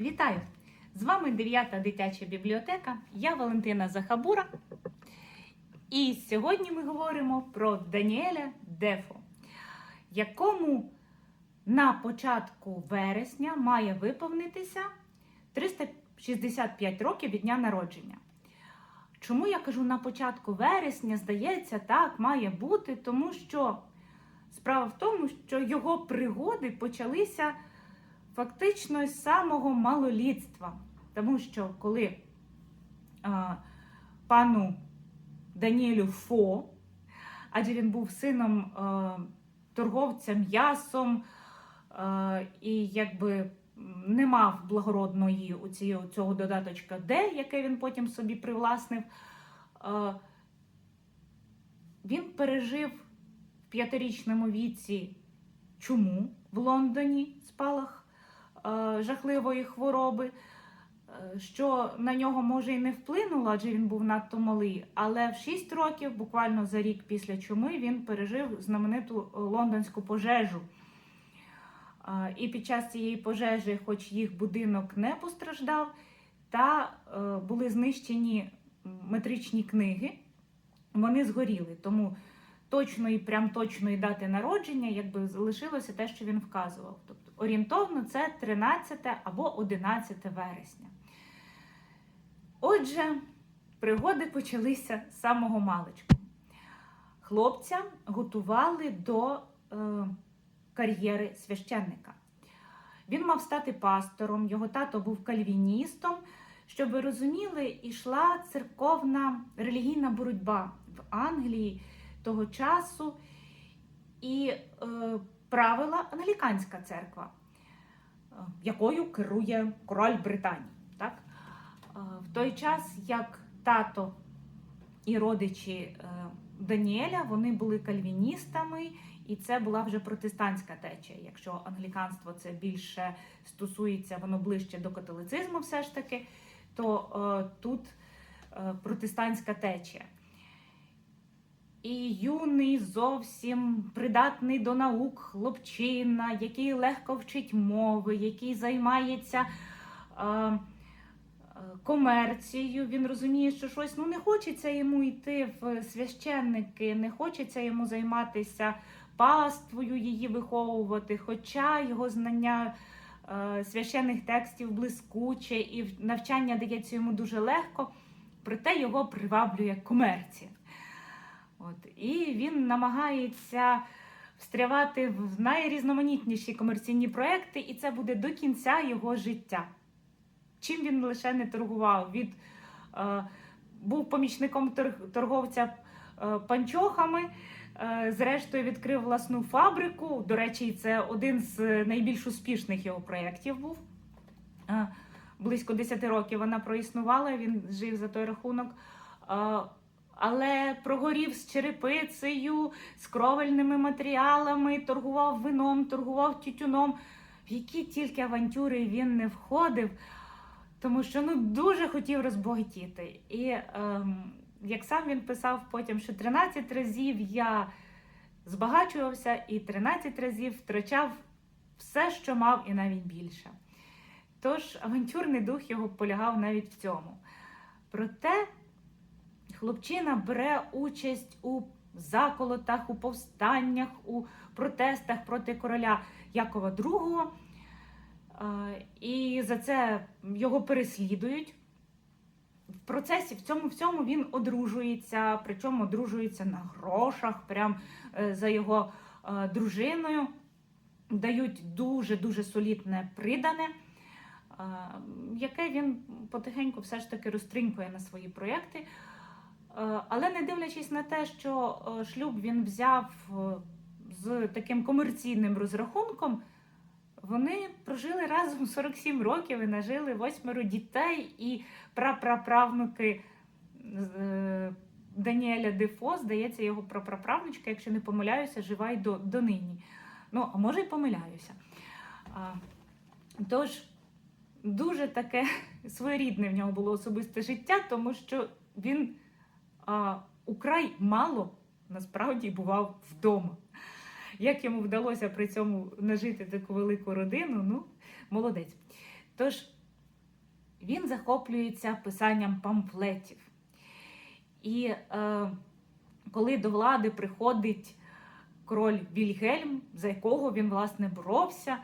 Вітаю! З вами 9 дитяча бібліотека. Я Валентина Захабура. І сьогодні ми говоримо про Даніеля Дефо, якому на початку вересня має виповнитися 365 років від дня народження. Чому я кажу на початку вересня, здається, так має бути, тому що справа в тому, що його пригоди почалися фактично з самого малолітства. Тому що коли а, пану Даніелю Фо, адже він був сином а, торговця м'ясом а, і якби не мав благородної у ці- цього додаточка Д, яке він потім собі привласнив, а, він пережив в п'ятирічному віці чуму в Лондоні спалах жахливої хвороби, е, що на нього може і не вплинуло, адже він був надто малий. Але в 6 років, буквально за рік після чуми, він пережив знамениту е, лондонську пожежу. Е, І під час цієї пожежі, хоч їх будинок не постраждав, та е, були знищені метричні книги, вони згоріли. Тому точної, прям точної дати народження, якби залишилося те, що він вказував. Тобто орієнтовно це 13 або 11 вересня. Отже, пригоди почалися з самого маличку. Хлопця готували до е, кар'єри священника. Він мав стати пастором, його тато був кальвіністом. Щоб ви розуміли, ішла церковна релігійна боротьба в Англії того часу і е, правила англіканська церква, е, якою керує король Британії. Так? Е, в той час, як тато і родичі е, Даніеля, вони були кальвіністами, і це була вже протестантська течія. Якщо англіканство це більше стосується, воно ближче до католицизму, все ж таки, то тут протестантська течія. І юний, зовсім придатний до наук хлопчина, який легко вчить мови, який займається е, комерцією. Він розуміє, що щось ну не хочеться йому йти в священники, не хочеться йому займатися паствою, її виховувати, хоча його знання е, священних текстів блискуче і навчання дається йому дуже легко, проте його приваблює комерція. От. І він намагається встрявати в найрізноманітніші комерційні проекти, і це буде до кінця його життя. Чим він лише не торгував? Від, е, був помічником торговця е, панчохами, е, зрештою відкрив власну фабрику. До речі, це один з найбільш успішних його проєктів був. Е, близько 10 років вона проіснувала, він жив за той рахунок. Е, але прогорів з черепицею, з кровельними матеріалами, торгував вином, торгував тютюном. В які тільки авантюри він не входив, тому що ну, дуже хотів розбагатіти. І ем, як сам він писав потім, що 13 разів я збагачувався і 13 разів втрачав все, що мав, і навіть більше. Тож авантюрний дух його полягав навіть в цьому. Проте хлопчина бере участь у заколотах, у повстаннях, у протестах проти короля Якова II. Е, І за це його переслідують. В процесі в цьому всьому він одружується, причому одружується на грошах, прям е, за його е, дружиною. Дають дуже-дуже солідне придане, яке він потихеньку все ж таки розтринькує на свої проєкти. Е, Але не дивлячись на те, що е, шлюб він взяв е, з таким комерційним розрахунком, вони прожили разом 47 років і нажили восьмеро дітей і прапраправнуки Даніеля Дефо, здається, його прапраправнучка, якщо не помиляюся, жива й до, донині. Ну, а може й помиляюся. Тож, дуже таке своєрідне в нього було особисте життя, тому що він а, украй мало насправді бував вдома. Як йому вдалося при цьому нажити таку велику родину, ну, молодець. Тож, він захоплюється писанням памфлетів. І е, коли до влади приходить король Вільгельм, за якого він власне боровся,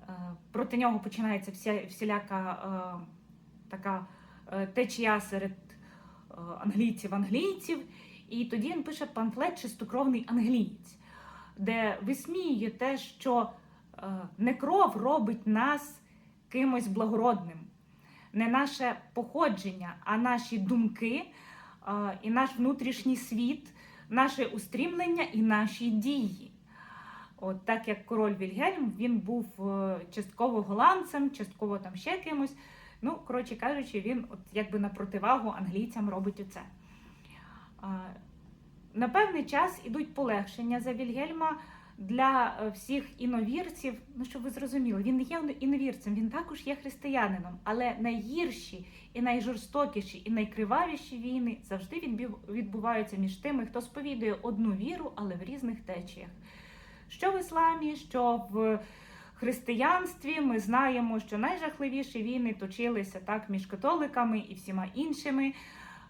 е, проти нього починається вся, всіляка е, така е, течія серед е, англійців англійців. І тоді він пише памфлет Чистокровний англієць, де висміює те, що е, не кров робить нас кимось благородним, не наше походження, а наші думки е, і наш внутрішній світ, наше устрімлення і наші дії. От так як король Вільгельм, він був е, частково голландцем, частково там ще кимось. Ну, коротше кажучи, він от якби на противагу англійцям робить оце. На певний час ідуть полегшення за Вільгельма для е, всіх іновірців. Ну, щоб ви зрозуміли, він не є іновірцем, він також є християнином. Але найгірші і найжорстокіші, і найкривавіші війни завжди відбуваються між тими, хто сповідує одну віру, але в різних течіях. Що в ісламі, що в християнстві ми знаємо, що найжахливіші війни точилися так між католиками і всіма іншими.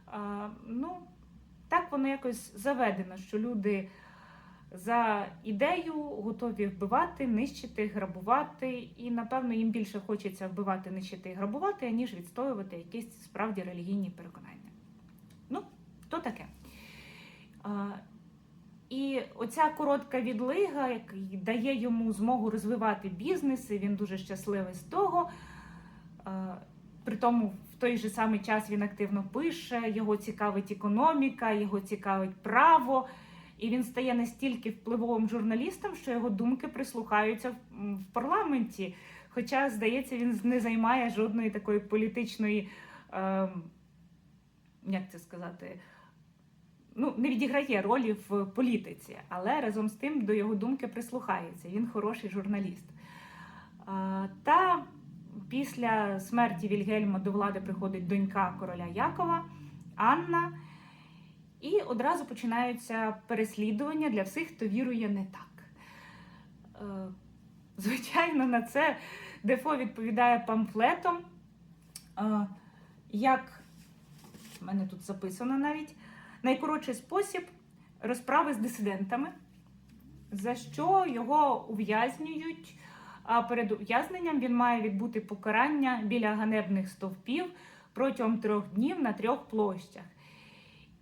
А, ну, так воно якось заведено, що люди за ідею готові вбивати, нищити, грабувати, і напевно їм більше хочеться вбивати, нищити і грабувати, аніж відстоювати якісь справді релігійні переконання. Ну, то таке. А, і оця коротка відлига, яка дає йому змогу розвивати бізнес, і він дуже щасливий з того. Е, При тому в той же самий час він активно пише, його цікавить економіка, його цікавить право, і він стає настільки впливовим журналістом, що його думки прислухаються в парламенті. Хоча, здається, він не займає жодної такої політичної, е, як це сказати, ну, не відіграє ролі в політиці, але разом з тим до його думки прислухається. Він хороший журналіст. Та після смерті Вільгельма до влади приходить донька короля Якова Анна, і одразу починаються переслідування для всіх, хто вірує не так. Е, Звичайно, на це Дефо відповідає памфлетом. Е, Як в мене тут записано навіть найкоротший спосіб розправи з дисидентами, за що його ув'язнюють. А перед ув'язненням він має відбути покарання біля ганебних стовпів протягом трьох днів на трьох площах.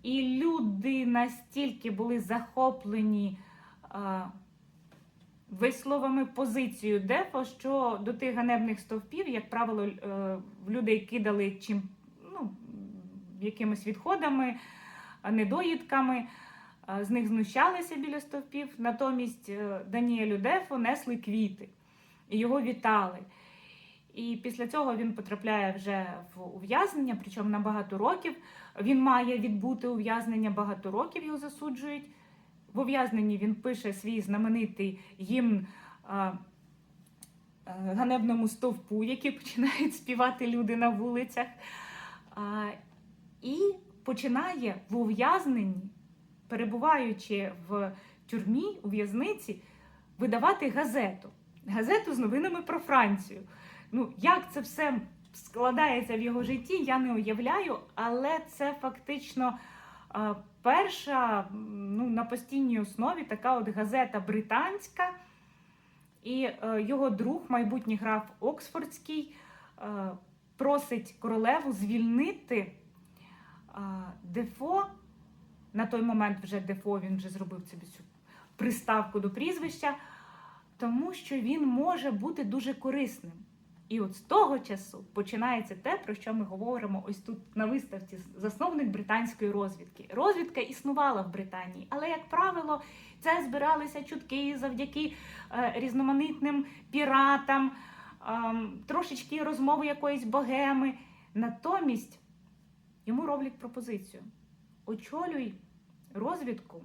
І люди настільки були захоплені а, висловами позицію Дефо, що до тих ганебних стовпів, як правило, е, людей кидали чим, ну, якимись відходами, недоїдками. З них знущалися біля стовпів. Натомість е, Даніелю Дефо несли квіти і його вітали. І після цього він потрапляє вже в ув'язнення, причому на багато років. Він має відбути ув'язнення багато років, його засуджують. В ув'язненні він пише свій знаменитий гімн а, ганебному стовпу, який починають співати люди на вулицях. І починає в ув'язненні, перебуваючи в тюрмі, у в'язниці, видавати газету. Газету з новинами про Францію. Ну, як це все складається в його житті, я не уявляю, але це фактично перша ну, на постійній основі така от газета британська. І е, його друг, майбутній граф Оксфордський, е, просить королеву звільнити Дефо. На той момент вже Дефо він вже зробив собі цю приставку до прізвища, тому що він може бути дуже корисним. І от з того часу починається те, про що ми говоримо ось тут на виставці засновник британської розвідки. Розвідка існувала в Британії, але, як правило, це збиралися чутки завдяки е, різноманітним піратам, е, трошечки розмови якоїсь богеми. Натомість йому роблять пропозицію: очолюй розвідку.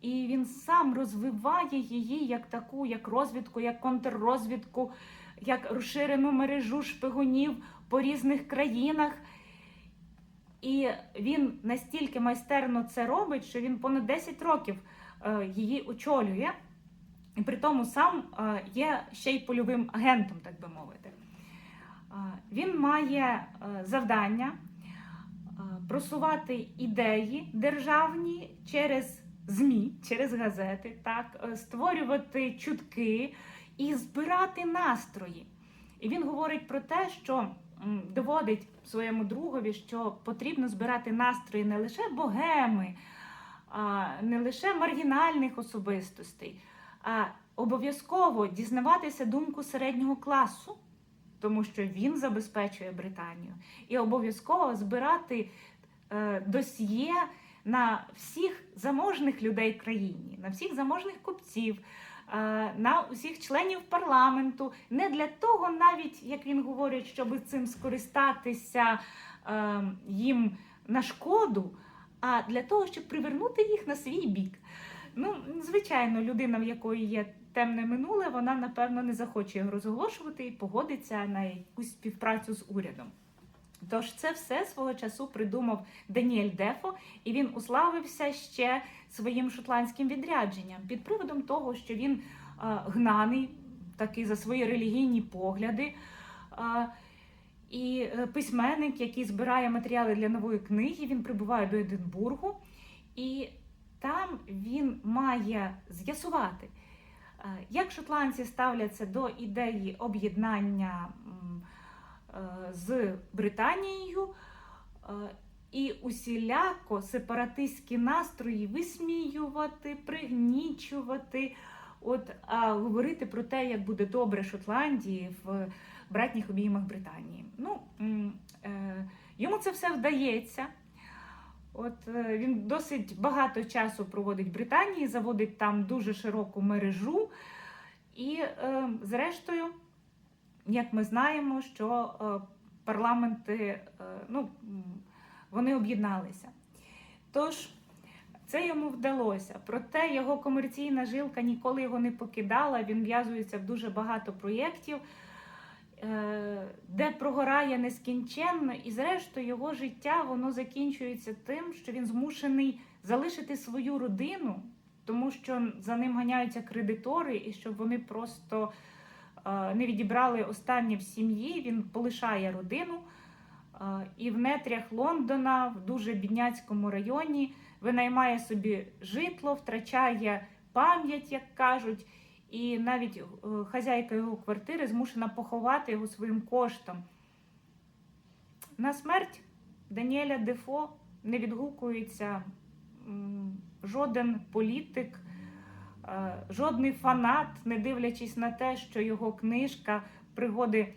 І він сам розвиває її як таку, як розвідку, як контррозвідку, як розширену мережу шпигунів по різних країнах. І він настільки майстерно це робить, що він понад 10 років е, її очолює, і при тому сам е, є ще й польовим агентом, так би мовити. Е, він має завдання просувати ідеї державні через ЗМІ, через газети, так, е, створювати чутки і збирати настрої. І він говорить про те, що доводить своєму другові, що потрібно збирати настрої не лише богеми, не лише маргінальних особистостей, а обов'язково дізнаватися думку середнього класу, тому що він забезпечує Британію, і обов'язково збирати е, досьє на всіх заможних людей країні, на всіх заможних купців, е, на усіх членів парламенту, не для того, навіть як він говорить, щоб цим скористатися е, їм на шкоду, а для того, щоб привернути їх на свій бік. Ну, звичайно, людина, в якої є темне минуле, вона напевно не захоче його розголошувати і погодиться на якусь співпрацю з урядом. Тож це все свого часу придумав Даніель Дефо, і він уславився ще своїм шотландським відрядженням під приводом того, що він е, гнаний таки за свої релігійні погляди. Е, і е, письменник, який збирає матеріали для нової книги, він прибуває до Единбургу, і там він має з'ясувати, як шотландці ставляться до ідеї об'єднання е, з Британією е, і усіляко сепаратистські настрої висміювати, пригнічувати, от, а говорити про те, як буде добре Шотландії в братніх обіймах Британії. Ну, е, йому це все вдається. От е, він досить багато часу проводить в Британії, заводить там дуже широку мережу. І, е, зрештою, як ми знаємо, що е, парламенти е, ну, вони об'єдналися. Тож, це йому вдалося. Проте його комерційна жилка ніколи його не покидала. Він в'язується в дуже багато проєктів, де прогорає нескінченно, і зрештою його життя воно закінчується тим, що він змушений залишити свою родину, тому що за ним ганяються кредитори, і щоб вони просто е, не відібрали останнє в сім'ї. Він полишає родину. е, І в нетрях Лондона, в дуже бідняцькому районі, винаймає собі житло, втрачає пам'ять, як кажуть, і навіть е, хазяйка його квартири змушена поховати його своїм коштом. На смерть Даніеля Дефо не відгукується жоден політик, е, жодний фанат, не дивлячись на те, що його книжка Пригоди е,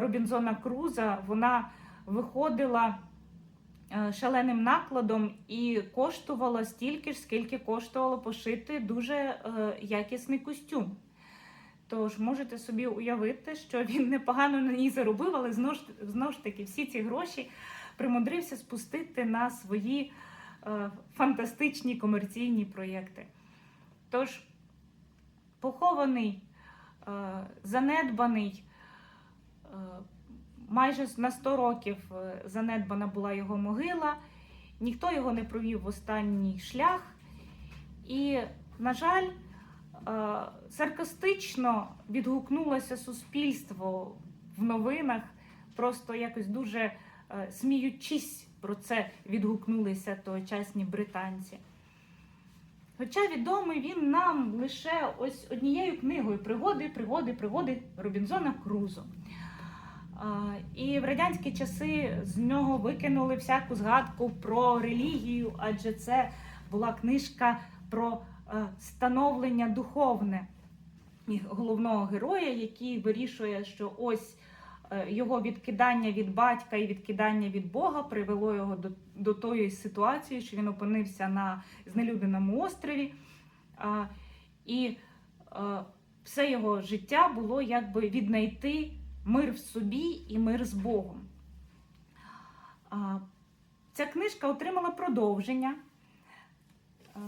Робінзона Круза вона виходила шаленим накладом і коштувала стільки ж, скільки коштувало пошити дуже е, якісний костюм. Тож можете собі уявити, що він непогано на ній заробив, але знову ж, таки всі ці гроші примудрився спустити на свої е, фантастичні комерційні проєкти. Тож похований, е, занедбаний, е, майже на 100 років е, занедбана була його могила, ніхто його не провів в останній шлях. І, на жаль, е, саркастично відгукнулося суспільство в новинах, просто якось дуже е, сміючись про це відгукнулися тогочасні британці. Хоча відомий він нам лише ось однією книгою пригоди, пригоди, пригоди Робінзона Крузо. І в радянські часи з нього викинули всяку згадку про релігію, адже це була книжка про е, становлення духовне головного героя, який вирішує, що ось е, його відкидання від батька і відкидання від Бога привело його до, до тої ситуації, що він опинився на знелюденому острові. І е, все його життя було якби віднайти мир в собі і мир з Богом. Ця книжка отримала продовження. Е,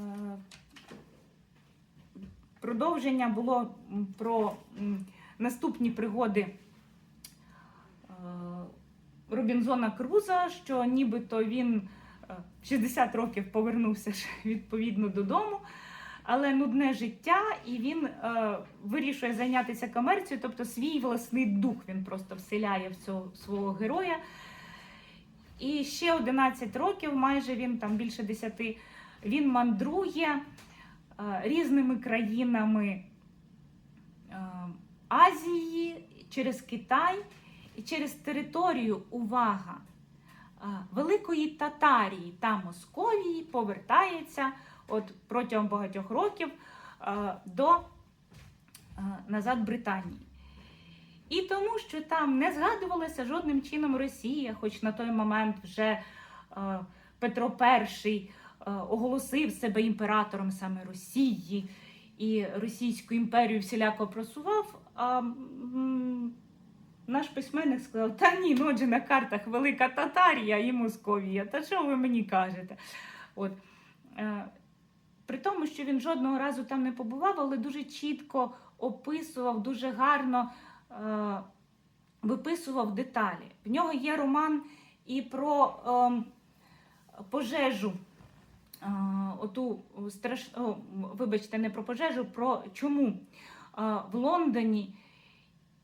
Продовження було про наступні пригоди е, Робінзона Круза, що нібито він е, 60 років повернувся відповідно додому. Але нудне життя, і він е, вирішує зайнятися комерцією, тобто свій власний дух він просто вселяє в цього свого героя. І ще 11 років, майже він там більше 10, він мандрує е, різними країнами е, Азії через Китай і через територію увага е, Великої Татарії та Московії повертається от протягом багатьох років е, до е, назад Британії. І тому, що там не згадувалася жодним чином Росія, хоч на той момент вже е, Петро І оголосив себе імператором саме Росії і Російську імперію всіляко просував. А наш письменник сказав: та ні, ну отже на картах Велика Татарія і Московія. Та що ви мені кажете? От. Е, При тому, що він жодного разу там не побував, але дуже чітко описував, дуже гарно е, виписував деталі. В нього є роман і про ем, пожежу. Е, оту страш... О, вибачте, не про пожежу, про чуму е, в Лондоні.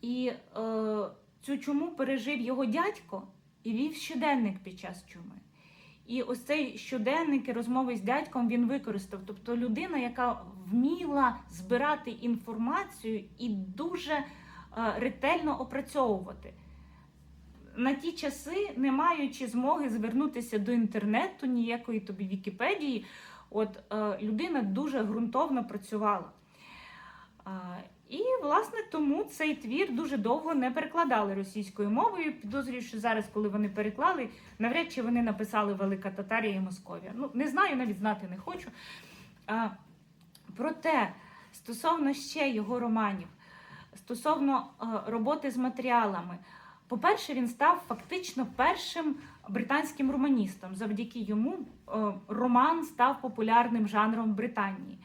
І е, цю чуму пережив його дядько і вів щоденник під час чуми. І ось цей щоденник і розмови з дядьком він використав. Тобто людина, яка вміла збирати інформацію і дуже е, ретельно опрацьовувати. На ті часи, не маючи змоги звернутися до інтернету, ніякої тобі Вікіпедії, от е, людина дуже ґрунтовно працювала. А, і, власне, тому цей твір дуже довго не перекладали російською мовою. Підозрюю, що зараз, коли вони переклали, навряд чи вони написали Велика Татарія і Московія. Ну, не знаю, навіть знати не хочу. А, проте, стосовно ще його романів, стосовно е, роботи з матеріалами, по-перше, він став фактично першим британським романістом. Завдяки йому е, роман став популярним жанром в Британії.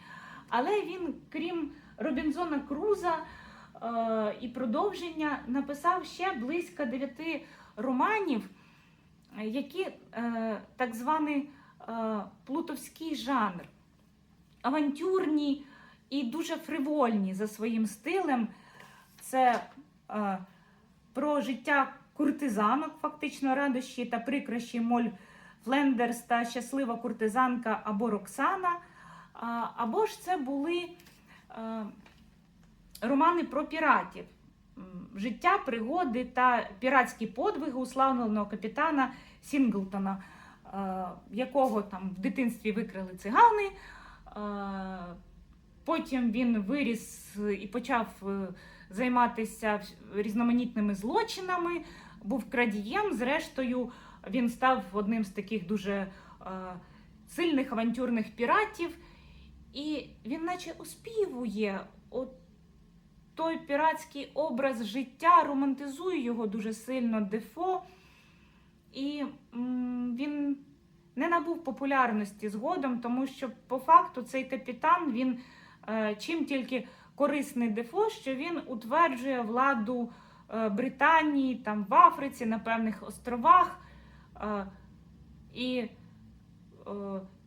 Але він, крім Робінзона Круза е, і продовження, написав ще близько дев'яти романів, які е, так званий е, плутовський жанр, авантюрні і дуже фривольні за своїм стилем. Це про життя куртизанок, фактично радощі та прикрощі Моль Флендерс та щаслива куртизанка або Роксана. Або ж це були романи про піратів. Життя, пригоди та піратські подвиги уславленого капітана Сінглтона, е, якого там в дитинстві викрили цигани. Е, Потім він виріс і почав е, займатися різноманітними злочинами, був крадієм. Зрештою, він став одним з таких дуже е, сильних авантюрних піратів. І він наче оспівує от той піратський образ життя, романтизує його дуже сильно Дефо. І він не набув популярності згодом, тому що по факту цей капітан він е, чим тільки корисний Дефо, що він утверджує владу е, Британії там в Африці, на певних островах, е, і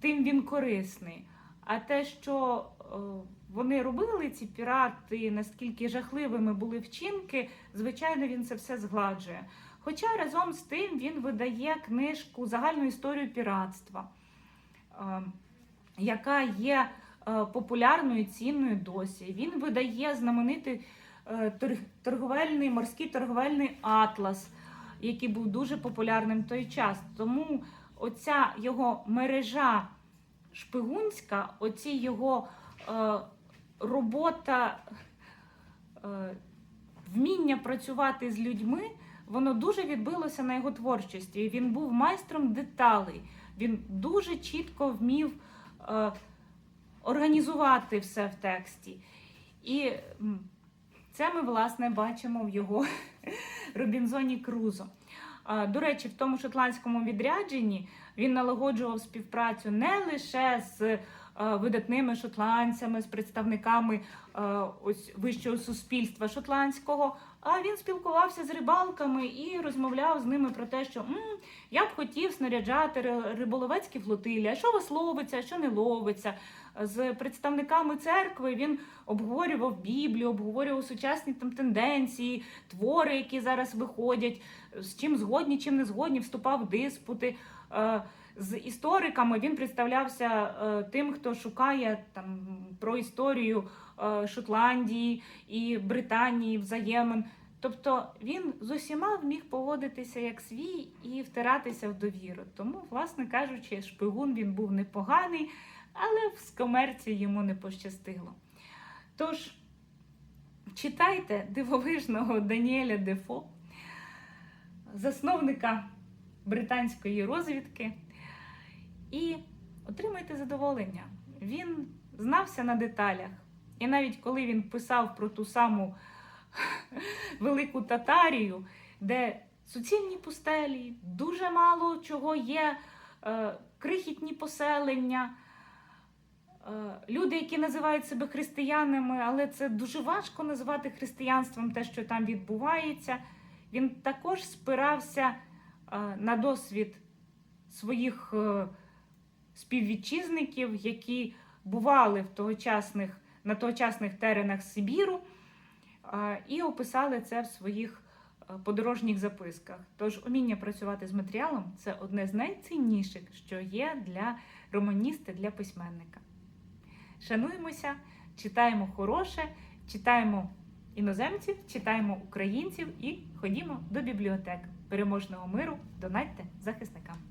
тим він корисний. А те, що е, вони робили, ці пірати, наскільки жахливими були вчинки, звичайно, він це все згладжує. Хоча разом з тим він видає книжку Загальну історію піратства, е, яка є е, популярною цінною досі. Він видає знаменитий торговельний морський торговельний атлас, який був дуже популярним в той час. Тому оця його мережа шпигунська, оці його е, робота, е, вміння працювати з людьми, воно дуже відбилося на його творчості. Він був майстром деталей. Він дуже чітко вмів е, організувати все в тексті. І це ми, власне, бачимо в його Робінзоні Крузо. До речі, в тому шотландському відрядженні він налагоджував співпрацю не лише з е, видатними шотландцями, з представниками е, ось вищого суспільства шотландського, а він спілкувався з рибалками і розмовляв з ними про те, що «М, я б хотів снаряджати риболовецькі флотилі, що вас ловиться, що не ловиться. з представниками церкви. Він обговорював Біблію, обговорював сучасні там тенденції, твори, які зараз виходять, з чим згодні, чим не згодні, вступав в диспути. З істориками він представлявся е, тим, хто шукає там про історію е, Шотландії і Британії взаємин. Тобто він з усіма міг поводитися як свій і втиратися в довіру. Тому, власне кажучи, шпигун він був непоганий, але з комерції йому не пощастило. Тож читайте дивовижного Даніеля Дефо, засновника британської розвідки, і отримайте задоволення. Він знався на деталях. І навіть коли він писав про ту саму велику Татарію, де суцільні пустелі, дуже мало чого є, е, крихітні поселення. Е, Люди, які називають себе християнами, але це дуже важко називати християнством те, що там відбувається. Він також спирався е, на досвід своїх е, співвітчизників, які бували в тогочасних, на тогочасних теренах Сибіру, і описали це в своїх е, подорожніх записках. Тож уміння працювати з матеріалом це одне з найцінніших, що є для романіста, для письменника. Шануємося, читаємо хороше, читаємо іноземців, читаємо українців і ходімо до бібліотек. Переможного миру, донатьте захисникам.